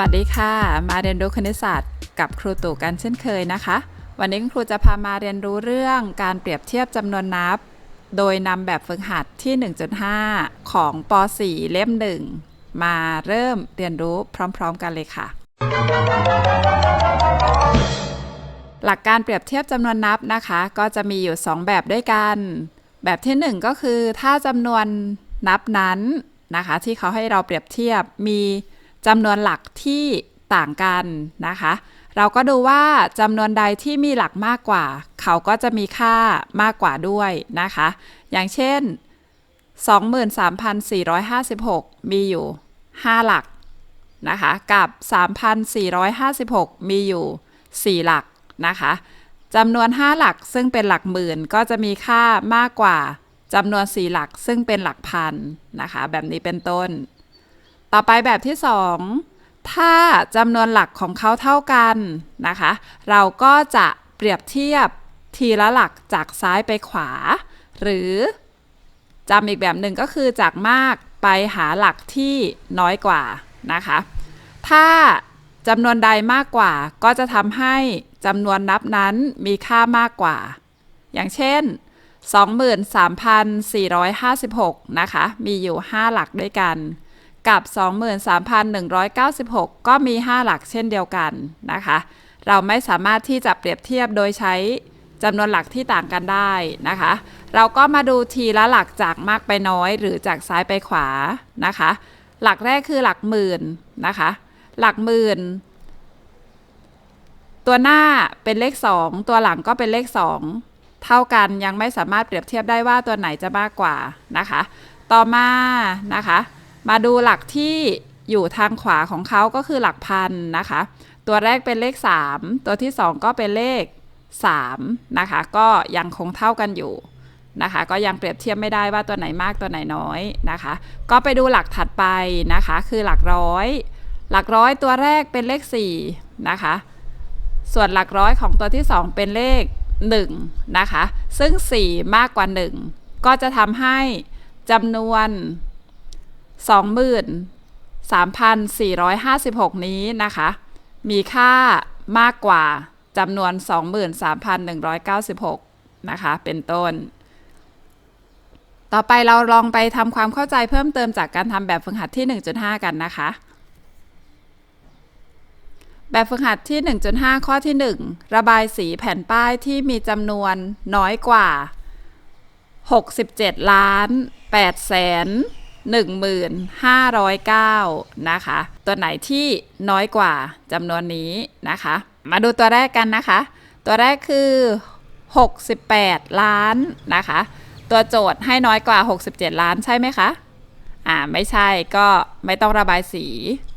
วัสดีค่ะ มาเรียนรู้คณิตศาสตร์กับครูตู่กันเช่นเคยนะคะ วันนี้คุณครูจะพามาเรียนรู้เรื่องการเปรียบเทียบจำนวนนับ โดยนำแบบฝึกหัดที่ 1.5 ของป .4 เล่ม 1 มาเริ่มเรียนรู้พร้อม ๆ กันเลยค่ะ หลักการเปรียบเทียบจำนวนนับนะคะ ก็จะมีอยู่ 2 แบบด้วยกัน แบบที่ 1 ก็คือถ้าจำนวนนับนั้นนะคะ ที่เขาให้เราเปรียบเทียบมี จำนวนหลักที่ต่างกันนะคะ เราก็ดูว่าจำนวนใดที่มีหลักมากกว่า เขาก็จะมีค่ามากกว่าด้วยนะคะ อย่างเช่น 23,456 มีอยู่ 5 หลักนะคะ กับ 3,456 มีอยู่ 4 หลักนะคะจำนวน 5 หลักซึ่งเป็นหลักหมื่นก็จะมีค่ามากกว่าจำนวน 4 หลักซึ่งเป็นหลักพันนะคะ แบบนี้เป็นต้น ต่อไปแบบที่ 2 ถ้าจำนวนหลักของเขาเท่ากันนะคะ เราก็จะเปรียบเทียบทีละหลักจากซ้ายไปขวา หรือจำอีกแบบหนึ่งก็คือจากมากไปหาหลักที่น้อยกว่านะคะ ถ้าจำนวนใดมากกว่าก็จะทำให้จำนวนนับนั้นมีค่ามากกว่า อย่างเช่น 23,456 นะคะ มีอยู่ 5 หลักด้วยกัน กับ 23,196 ก็มี 5 หลักเช่นเดียวกันนะคะ เราไม่สามารถที่จะเปรียบเทียบโดยใช้จำนวนหลักที่ต่างกันได้นะคะ เราก็มาดูทีละหลักจากมากไปน้อยหรือจากซ้ายไปขวานะคะ หลักแรกคือหลักหมื่นนะคะ หลักหมื่นตัวหน้าเป็นเลข 2 ตัวหลังก็เป็นเลข 2 เท่ากันยังไม่สามารถเปรียบเทียบได้ว่าตัวไหนจะมากกว่านะคะ ต่อมานะคะ มาดูหลักที่อยู่ทางขวาของเขาก็คือหลักพันนะคะ ตัวแรกเป็นเลข 3 ตัวที่ 2 ก็เป็นเลข3นะคะ ก็ยังคงเท่ากันอยู่นะคะ ก็ยังเปรียบเทียบไม่ได้ว่าตัวไหนมากตัวไหนน้อยนะคะ ก็ไปดูหลักถัดไปนะคะ คือหลักร้อย หลักร้อยตัวแรกเป็นเลข4นะคะ ส่วนหลักร้อยของตัวที่ 2 เป็นเลข1นะคะ ซึ่ง 4 มากกว่า 1 ก็จะทำให้จำนวน 23,456 นี้นะคะ มีค่ามากกว่าจำนวน 23,196 นะคะ เป็นต้น ต่อไปเราลองไปทำความเข้าใจเพิ่มเติมจากการทำแบบฝึกหัดที่ 1.5 กันนะคะ แบบฝึกหัดที่ 1.5 ข้อที่ 1 ระบายสีแผ่นป้ายที่มีจำนวนน้อยกว่า 67 ล้าน8แสน 1509 นะคะ ตัวไหนที่น้อยกว่าจำนวนนี้นะคะ มาดูตัวแรกกันนะคะ ตัวแรกคือ 68 ล้านนะคะ ตัวโจทย์ให้น้อยกว่า 67 ล้านใช่ไหมคะอ่าไม่ใช่ก็ไม่ต้องระบายสี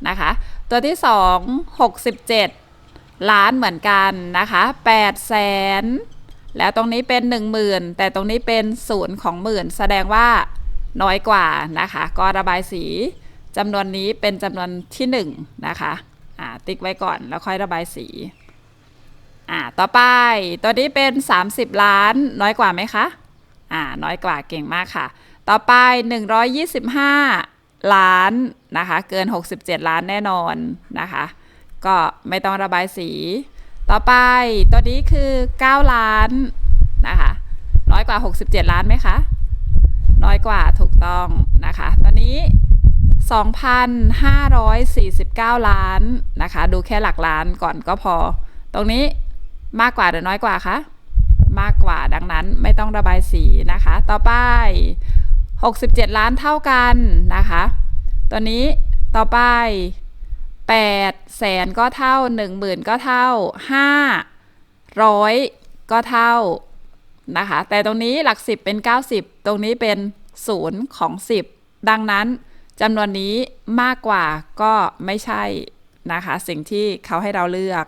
นะคะ ตัวที่ 2 67 ล้านเหมือนกันนะคะ8แสนแล้วตรงนี้เป็น 10,000 แต่ตรงนี้เป็นศูนย์ของหมื่น แสดงว่า น้อยกว่านะคะ ก็ระบายสีจำนวนนี้เป็นจำนวนที่1นะคะอ่าติ๊กไว้ก่อนแล้วค่อยระบายสีอ่าต่อไปตัวนี้เป็น 30 ล้านน้อยกว่าไหมคะอ่าน้อยกว่าเก่งมากค่ะ ต่อไป 125 ล้านนะคะเกิน 67 ล้านแน่นอนนะคะ ก็ไม่ต้องระบายสี ต่อไปตัวนี้คือ 9 ล้านนะคะน้อยกว่า 67 ล้านไหมคะ น้อยกว่าถูกต้องนะคะ ตอนนี้ 2,549 ล้านนะคะ ดูแค่หลักล้านก่อนก็พอ ตรงนี้มากกว่าหรือน้อยกว่าคะ มากกว่าดังนั้นไม่ต้องระบายสีนะคะ ต่อไป 67 ล้านเท่ากันนะคะ ตัวนี้ต่อไป8แสนก็เท่า 10,000 ก็เท่า 500 ก็เท่า นะคะ แต่ตรงนี้หลัก 10 เป็น 90 ตรงนี้เป็น 0 ของ 10 ดังนั้นจำนวนนี้มากกว่าก็ไม่ใช่นะคะ สิ่งที่เขาให้เราเลือก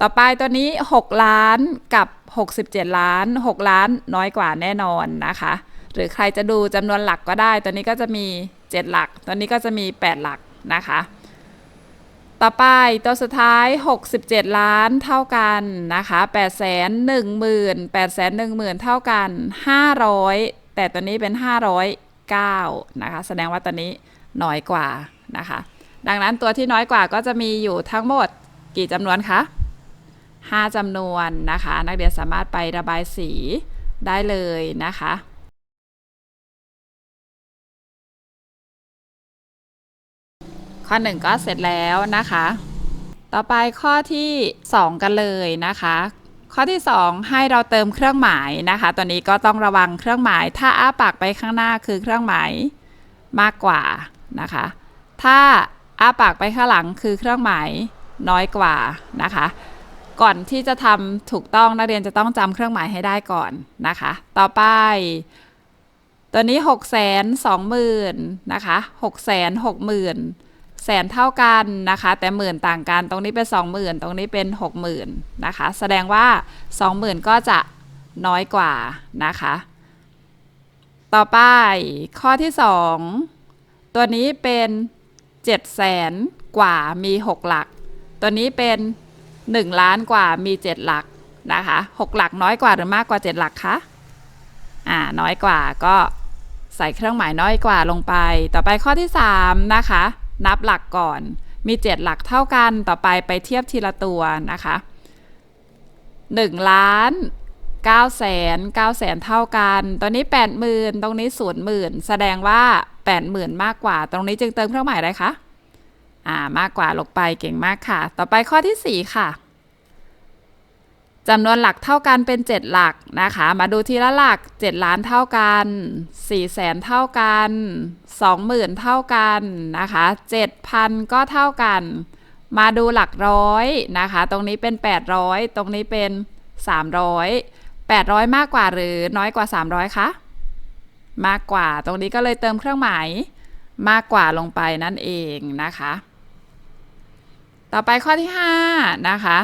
ต่อไปตัวนี้ 6 ล้านกับ 67 ล้าน 6 ล้านน้อยกว่าแน่นอนนะคะ หรือใครจะดูจำนวนหลักก็ได้ ตัวนี้ก็จะมี 7 หลัก ตัวนี้ก็จะมี 8 หลักนะคะ ต่อไปตัวสุดท้าย 67 ล้านเท่ากันนะคะ8 1 0 0 0 0 8 1 0 0 0 0 เท่ากัน 500 แต่ตัวนี้เป็น 509 นะคะ แสดงว่าตัวนี้น้อยกว่านะคะ ดังนั้นตัวที่น้อยกว่าก็จะมีอยู่ทั้งหมดกี่จำนวนคะ 5จำนวนนะคะ นักเรียนสามารถไประบายสีได้เลยนะคะ ข้อ 1 ก็เสร็จแล้วนะคะ ต่อไปข้อที่ 2 กันเลยนะคะ ข้อที่ 2 ให้เราเติมเครื่องหมายนะคะ ตัวนี้ก็ต้องระวังเครื่องหมาย ถ้าอ้าปากไปข้างหน้าคือเครื่องหมายมากกว่านะคะ ถ้าอ้าปากไปข้างหลังคือเครื่องหมายน้อยกว่านะคะ ก่อนที่จะทำถูกต้องนักเรียนจะต้องจำเครื่องหมายให้ได้ก่อนนะคะ ต่อไป ตัวนี้ 6 2 0 0 0 0นะคะ 6 6 0 0 0 0 แสนเท่ากันนะคะ แต่หมื่นต่างกัน ตรงนี้เป็น 20,000 ตรงนี้เป็น 60,000นะคะ แสดงว่า 20,000 ก็จะน้อยกว่านะคะ ต่อไปข้อที่ 2 ตัวนี้เป็น7แสนกว่ามี 6 หลัก ตัวนี้เป็น 1 ล้านกว่ามี 7 หลักนะคะ6หลักน้อยกว่าหรือมากกว่า 7 หลักคะอ่าน้อยกว่าก็ใส่เครื่องหมายน้อยกว่าลงไป ต่อไปข้อที่ 3 นะคะ นับหลักก่อน มี 7 หลักเท่ากันต่อไปไปเทียบทีละตัวนะคะ1ล้าน9แสน9แสนเท่ากันตัวนี้ 80,000 ตรงนี้0,000 แสดงว่า 80,000 มากกว่า ตรงนี้จึงเติมเครื่องหมายอะไรคะ อ่า มากกว่าลงไปเก่งมากค่ะ ต่อไปข้อที่ 4 ค่ะ จำนวนหลักเท่ากันเป็น 7 หลักนะคะ มาดูทีละหลัก 7 ล้านเท่ากัน4แสนเท่ากัน 20,000 เท่ากันนะคะ7,000 ก็เท่ากัน มาดูหลักร้อยนะคะ ตรงนี้เป็น 800 ตรงนี้เป็น 300 800 มากกว่าหรือน้อยกว่า 300 คะ มากกว่า ตรงนี้ก็เลยเติมเครื่องหมายมากกว่าลงไปนั่นเองนะคะ ต่อไปข้อที่ 5 นะคะ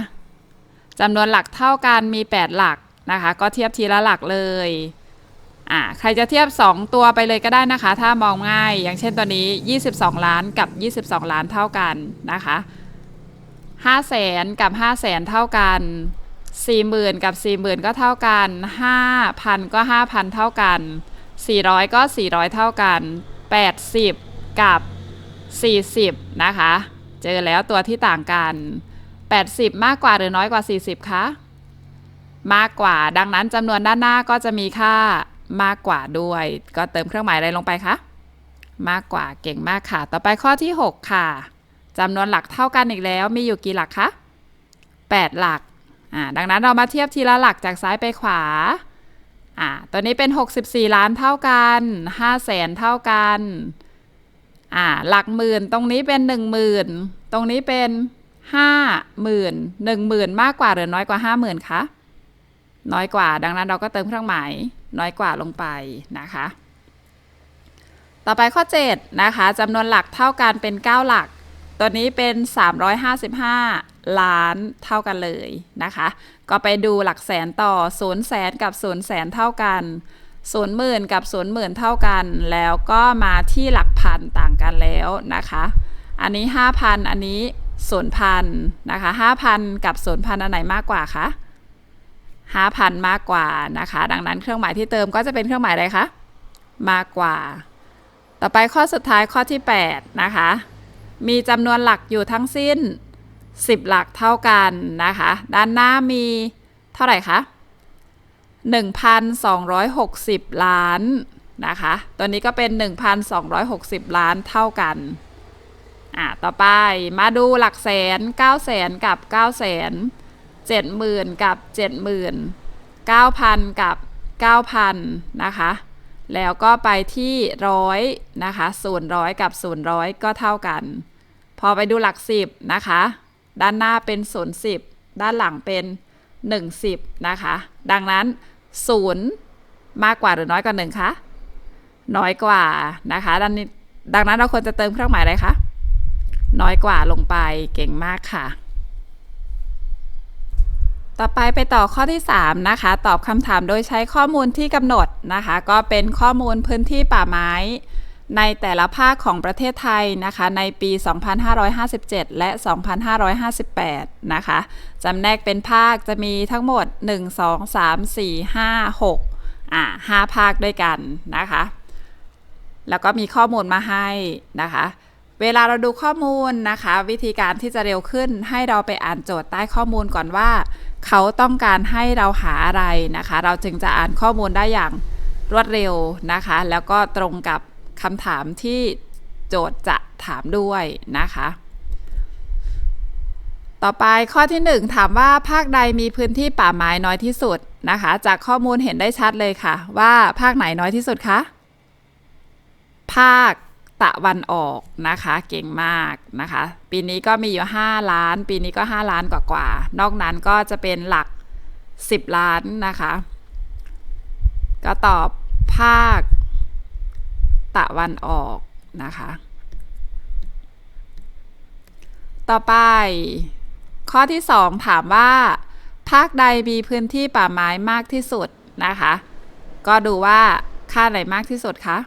จำนวนหลักเท่ากันมี 8 หลักนะคะ ก็เทียบทีละหลักเลยอ่าใครจะเทียบ 2 ตัวไปเลยก็ได้นะคะ ถ้ามองง่าย อย่างเช่นตัวนี้ 22 ล้านกับ 22 ล้านเท่ากันนะคะ5แสนกับ5แสนเท่ากัน40,000กับ40,000ก็เท่ากัน5,000ก็5,000เท่ากัน400ก็400เท่ากัน80กับ40นะคะ เจอแล้วตัวที่ต่างกัน 80 มากกว่าหรือน้อยกว่า 40 คะ มากกว่า ดังนั้นจำนวนด้านหน้าก็จะมีค่ามากกว่าด้วย ก็เติมเครื่องหมายอะไรลงไปคะ มากกว่า เก่งมากค่ะ ต่อไปข้อที่ 6 ค่ะจำนวนหลักเท่ากันอีกแล้ว มีอยู่กี่หลักคะ 8 หลัก อ่า ดังนั้นเรามาเทียบทีละหลักจากซ้ายไปขวา อ่า ตัวนี้เป็น 64 ล้านเท่ากัน5แสนเท่ากัน อ่า หลักหมื่น ตรงนี้เป็น 10,000 ตรงนี้เป็น ห้าหมื่นหนึ่งหมื่นมากกว่าหรือน้อยกว่าห้าหมื่นคะน้อยกว่า ดังนั้นเราก็เติมเครื่องหมายน้อยกว่าลงไปนะคะ ต่อไปข้อ7นะคะจำนวนหลักเท่ากันเป็น 9 หลัก ตัวนี้เป็น 355 ล้านเท่ากันเลยนะคะ ก็ไปดูหลักแสนต่อ0แสนกับ0แสนเท่ากัน0หมื่นกับ0หมื่นเท่ากัน แล้วก็มาที่หลักพันต่างกันแล้วนะคะ อันนี้ 5,000 อันนี้ ศูนย์พันนะคะห้าพันกับศูนย์พันอันไหนมากกว่าคะห้าพันมากกว่านะคะ ดังนั้นเครื่องหมายที่เติมก็จะเป็นเครื่องหมายอะไรคะมากกว่า ต่อไปข้อสุดท้ายข้อที่ 8 นะคะ มีจำนวนหลักอยู่ทั้งสิ้น 10 หลักเท่ากันนะคะ ด้านหน้ามีเท่าไหร่คะ1,260 ล้านนะคะ ตัวนี้ก็เป็น 1,260 ล้านเท่ากัน อ่าต่อไปมาดูหลักแสน9แสนกับ9แสน70,000กับ70,000 9,000กับ9,000นะคะ แล้วก็ไปที่ร้อยนะคะศูนย์ร้อยกับศูนย์ร้อยก็เท่ากัน พอไปดูหลักสิบนะคะ ด้านหน้าเป็นศูนย์สิบด้านหลังเป็นหนึ่งสิบนะคะ ดังนั้นศูนย์มากกว่าหรือน้อยกว่าหนึ่งคะน้อยกว่านะคะดังนี้ดังนั้นเราควรจะเติมเครื่องหมายอะไรคะ น้อยกว่าลงไปเก่งมากค่ะ ต่อไปไปต่อข้อที่ 3 นะคะ ตอบคำถามโดยใช้ข้อมูลที่กำหนดนะคะ ก็เป็นข้อมูลพื้นที่ป่าไม้ ในแต่ละภาคของประเทศไทยนะคะ ในปี 2557 และ 2558 นะคะจำแนกเป็นภาคจะมีทั้งหมด 1 2 3 4 5 6 อ่า5ภาคด้วยกันนะคะ แล้วก็มีข้อมูลมาให้นะคะ เวลาเราดูข้อมูลนะคะ วิธีการที่จะเร็วขึ้นให้เราไปอ่านโจทย์ใต้ข้อมูลก่อนว่า เขาต้องการให้เราหาอะไรนะคะ เราจึงจะอ่านข้อมูลได้อย่างรวดเร็วนะคะ แล้วก็ตรงกับคำถามที่โจทย์จะถามด้วยนะคะ ต่อไปข้อที่ 1 ถามว่าภาคใดมีพื้นที่ป่าไม้น้อยที่สุดนะคะ จากข้อมูลเห็นได้ชัดเลยค่ะ ว่าภาคไหนน้อยที่สุดคะภาค ตะวันออกนะคะ เก่งมากนะคะ ปีนี้ก็มีอยู่ 5 ล้าน ปีนี้ก็ 5 ล้านกว่ากว่าๆนอกนั้นก็จะเป็นหลัก 10 ล้านนะคะ ก็ตอบภาค ตะวันออกนะคะ ต่อไป ข้อที่ 2 ถามว่า ภาคใดมีพื้นที่ป่าไม้มากที่สุดนะคะ ก็ดูว่าค่าไหนมากที่สุดคะ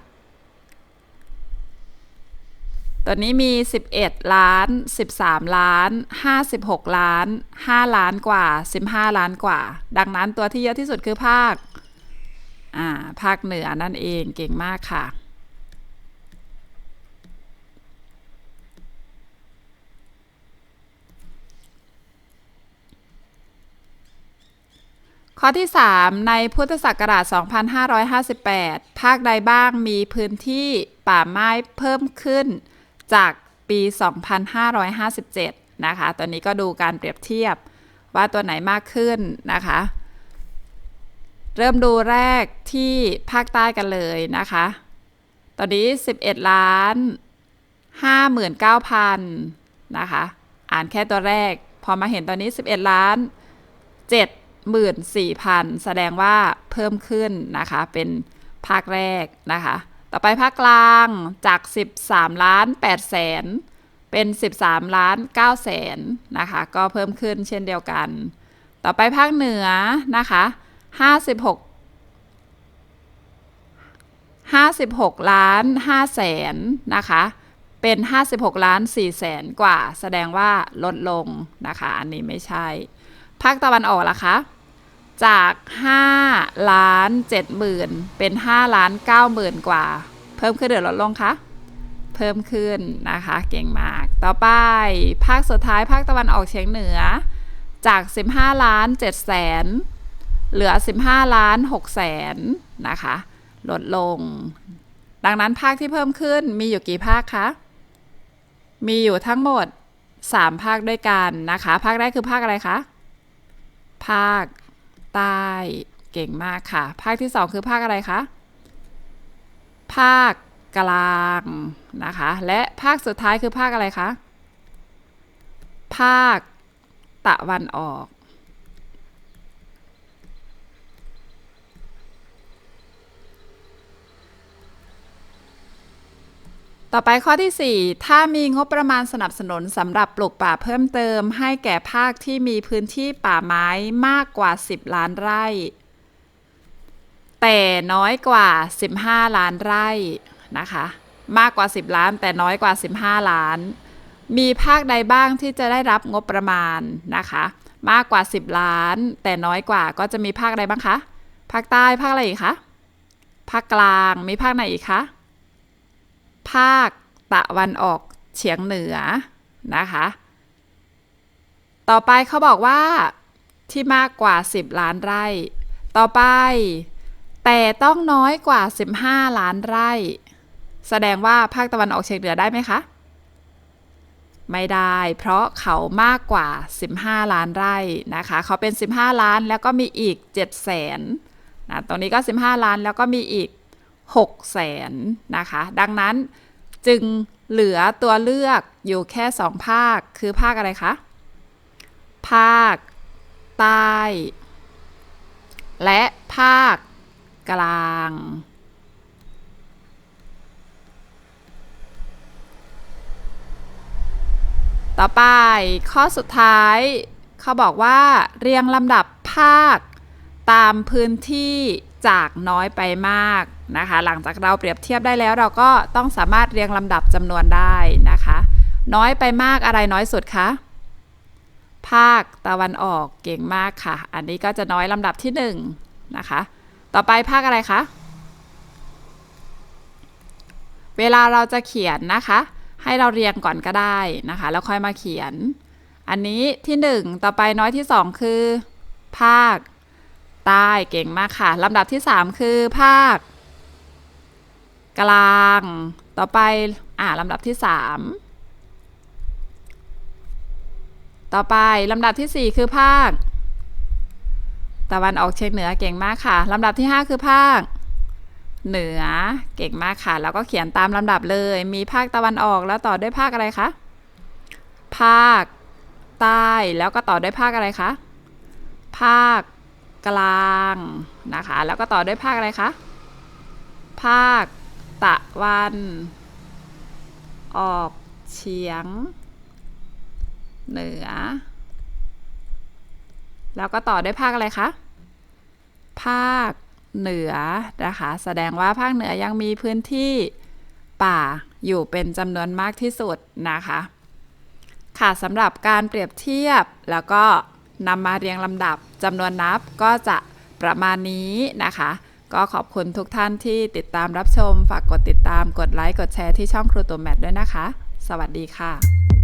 ตัวนี้มี 11 ล้าน 13 ล้าน 56 ล้าน 5 ล้านกว่า 15 ล้านกว่า ดังนั้นตัวที่เยอะที่สุดคือภาค อ่า ภาคเหนือนั่นเอง เก่งมากค่ะ ข้อที่ 3 ในพุทธศักราช 2558 ภาคใดบ้างมีพื้นที่ป่าไม้เพิ่มขึ้น จากปี 2557 นะคะ ตอนนี้ก็ดูการเปรียบเทียบว่าตัวไหนมากขึ้นนะคะ เริ่มดูแรกที่ภาคใต้กันเลยนะคะ ตอนนี้ 11 ล้าน59,000 นะคะ อ่านแค่ตัวแรก พอมาเห็นตอนนี้ 11 ล้าน74,000 แสดงว่าเพิ่มขึ้นนะคะ เป็นภาคแรกนะคะ ต่อไปภาคกลางจาก 13 ล้าน8แสนเป็น 13 ล้าน9แสนนะคะ ก็เพิ่มขึ้นเช่นเดียวกัน ต่อไปภาคเหนือนะคะ 56 56 ล้าน5แสนนะคะ เป็น 56 ล้าน4แสนกว่า แสดงว่าลดลงนะคะ อันนี้ไม่ใช่ ภาคตะวันออกล่ะคะ จาก 5 ล้าน7หมื่นเป็น 5 ล้าน9หมื่นกว่า เพิ่มขึ้นหรือลดลงคะเพิ่มขึ้นนะคะ เก่งมาก ต่อไป ภาคสุดท้ายภาคตะวันออกเฉียงเหนือ จาก 15 ล้าน7แสนเหลือ 15 ล้าน6แสนนะคะ ลดลง ดังนั้นภาคที่เพิ่มขึ้นมีอยู่กี่ภาคคะ มีอยู่ทั้งหมด 3 ภาคด้วยกันนะคะ ภาคแรกคือภาคอะไรคะ ภาค ใต้ เก่งมากค่ะ ภาคที่ 2 คือภาคอะไรคะ ภาคกลางนะคะ และภาคสุดท้ายคือภาคอะไรคะ ภาคตะวันออก ต่อไปข้อที่ 4 ถ้ามีงบประมาณสนับสนุนสำหรับปลูกป่าเพิ่มเติม ให้แก่ภาคที่มีพื้นที่ป่าไม้มากกว่า 10 ล้านไร่ แต่น้อยกว่า 15 ล้านไร่นะคะ มากกว่า 10 ล้าน แต่น้อยกว่า 15 ล้าน มีภาคใดบ้างที่จะได้รับงบประมาณนะคะ มากกว่า 10 ล้าน แต่น้อยกว่าก็จะมีภาคใดบ้างคะ ภาคใต้ภาคอะไรอีกคะ ภาคกลางมีภาคไหนอีกคะ ภาคตะวันออกเฉียงเหนือนะคะ ต่อไปเขาบอกว่าที่มากกว่า 10 ล้านไร่ ต่อไป แต่ต้องน้อยกว่า 15 ล้านไร่ แสดงว่าภาคตะวันออกเฉียงเหนือได้ไหมคะ ไม่ได้ เพราะเขามากกว่า 15 ล้านไร่นะคะ เขาเป็น 15 ล้านแล้วก็มีอีก7แสนนะตรงนี้ก็ 15 ล้านแล้วก็มีอีก 6แสนนะคะ ดังนั้นจึงเหลือตัวเลือกอยู่แค่ 2 ภาค คือภาคอะไรคะ ภาค ใต้ และภาค กลาง ต่อไปข้อสุดท้าย เขาบอกว่าเรียงลำดับภาคตามพื้นที่ จากน้อยไปมากนะคะ หลังจากเราเปรียบเทียบได้แล้ว เราก็ต้องสามารถเรียงลำดับจำนวนได้นะคะ น้อยไปมากอะไรน้อยสุดคะภาคตะวันออกเก่งมากค่ะ อันนี้ก็จะน้อยลำดับที่1นนะคะ ต่อไปภาคอะไรคะ เวลาเราจะเขียนนะคะ ให้เราเรียงก่อนก็ได้นะคะ แล้วค่อยมาเขียน อันนี้ที่หนึ่งต่อไปน้อยที่สองคือ ภาค ใต้เก่งมากค่ะลำดับที่สามคือภาค กลาง ต่อไปอ่าลำดับที่สามต่อไปลำดับที่สี่คือภาค ตะวันออกเฉียงเหนือเก่งมากค่ะลำดับที่ห้าคือภาค เหนือเก่งมากค่ะ แล้วก็เขียนตามลำดับเลย มีภาคตะวันออกแล้วต่อด้วยภาคอะไรคะภาคใต้แล้วก็ต่อด้วยภาคอะไรคะภาค กลางนะคะ แล้วก็ต่อด้วยภาคอะไรคะ ภาคตะวัน ออกเฉียง เหนือ แล้วก็ต่อด้วยภาคอะไรคะ ภาคเหนือนะคะ แสดงว่าภาคเหนือยังมีพื้นที่ป่าอยู่เป็นจำนวนมากที่สุดนะคะ ค่ะสำหรับการเปรียบเทียบแล้วก็นำมาเรียงลำดับ จำนวนนับก็จะประมาณนี้นะคะ ก็ขอบคุณทุกท่านที่ติดตามรับชม ฝากกดติดตาม กดไลค์ กดแชร์ที่ช่องครูตัวแมทด้วยนะคะ สวัสดีค่ะ